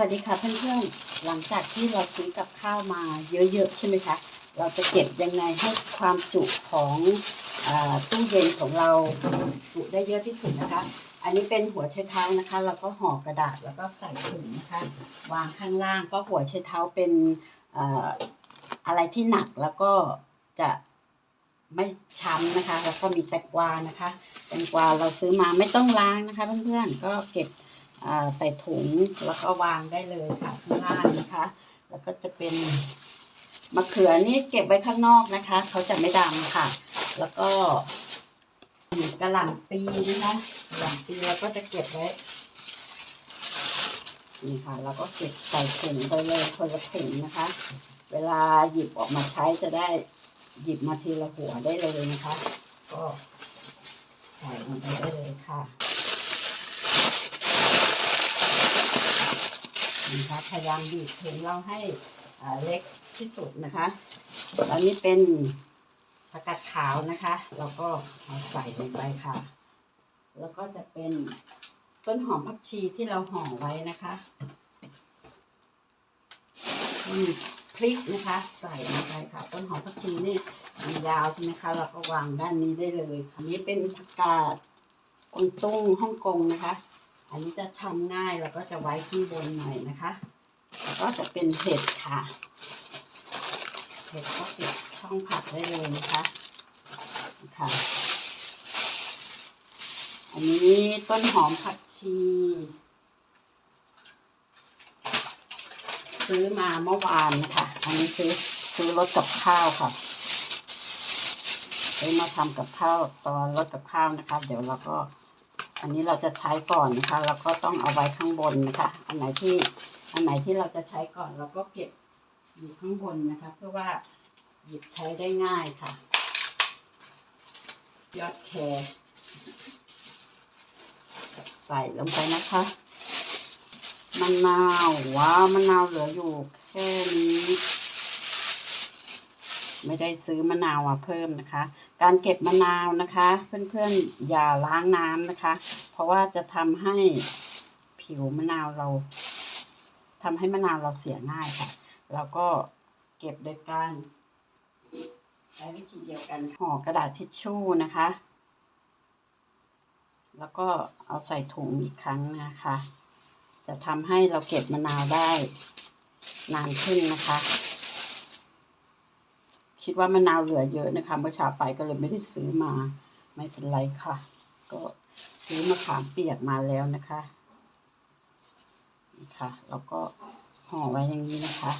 สวัสดีค่ะเพื่อนๆ หลังจากที่เราซื้อกับข้าวมาเยอะๆใช่ไหมคะ เราจะเก็บยังไงให้ความจุของอตู้เย็นของเราจุได้เยอะที่สุดนะคะ อันนี้เป็นหัวไชเท้านะคะ เราก็ห่อกระดาษแล้วก็ใส่ถุงนะคะ วางข้างล่างเพราะหัวไชเท้าเป็นออะไรที่หนักแล้วก็จะไม่ช้ำนะคะ แล้วก็มีแตงกวานะคะ แตงกวาเราซื้อมาไม่ต้องล้างนะคะ เพื่อนๆ ก็เก็บ ใส่ถุงแล้วก็วางได้เลยค่ะข้างล่างนะคะ แล้วก็จะเป็นมะเขือนี่เก็บไว้ข้างนอกนะคะ เขาจะไม่ดำค่ะ แล้วก็กระหล่ำปีนะคะกระหล่ำปีเราก็จะเก็บไว้นี่ค่ะเราก็เก็บใส่ถุงไปเลยคนละถุงนะคะ เวลาหยิบออกมาใช้จะได้หยิบมาทีละหัวได้เลยนะคะ ก็ใส่ลงไปได้เลยค่ะ นะคะพยายามบีบถุงเราให้เล็กที่สุดนะคะอันนี้เป็นผักกาดขาวนะคะ เราก็เอาใส่ลงไปค่ะ แล้วก็จะเป็นต้นหอมผักชีที่เราห่อไว้นะคะพริกนะคะ ใส่ลงไปค่ะ ต้นหอมผักชีนี่มันยาวใช่ไหมคะ เราก็วางด้านนี้ได้เลย อันนี้เป็นผักกาดกวางตุ้งฮ่องกงนะคะ อันนี้จะชำง่ายแล้วก็จะไว้ข้างบนหน่อยนะคะแล้วก็จะเป็นเห็ดค่ะเห็ดก็ปิดช่องผักได้เลยนะคะค่ะอันนี้ต้นหอมผักชี ซื้อมาเมื่อวานนะคะอันนี้ซื้อซื้อรถกับข้าวค่ะซื้อมาทำกับข้าวตอนรถกับข้าวนะคะ เดี๋ยวเราก็ อันนี้เราจะใช้ก่อนนะคะเราก็ต้องเอาไว้ข้างบนนะคะ อันไหนที่อันไหนที่เราจะใช้ก่อนเราก็เก็บอยู่ข้างบนนะคะ เพื่อว่าหยิบใช้ได้ง่ายค่ะ ยอดแคร์ใส่ลงไปนะคะมะนาวว้าวมะนาวเหลืออยู่แค่นี้ ไม่ได้ซื้อมะนาวมาเพิ่มนะคะ การเก็บมะนาวนะคะ เพื่อนๆอย่าล้างน้ำนะคะ เพราะว่าจะทำให้ผิวมะนาวเราทำให้มะนาวเราเสียง่ายค่ะ แล้วก็เก็บโดยการใช้วิธีเดียวกันห่อกระดาษทิชชู่นะคะ แล้วก็เอาใส่ถุงอีกครั้งนะคะ จะทำให้เราเก็บมะนาวได้นานขึ้นนะคะ คิดว่ามะนาวเหลือเยอะนะคะเมื่อเช้าไปก็เลยไม่ได้ซื้อมา ไม่เป็นไรค่ะ ก็ซื้อมะขามเปียกมาแล้วนะคะนี่ค่ะแล้วก็ห่อไว้อย่างนี้นะคะ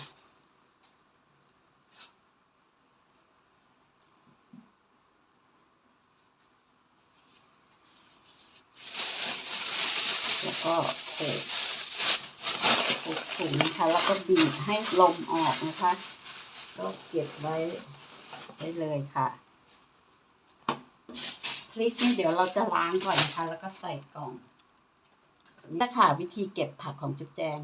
แล้วก็โขกโขกถุงนะคะ แล้วก็บีบให้ลมออกนะคะ ก็เก็บไว้ได้เลยค่ะพริกนี่เดี๋ยวเราจะล้างก่อนนะคะ แล้วก็ใส่กล่องนี่ค่ะวิธีเก็บผักของจุ๊บแจง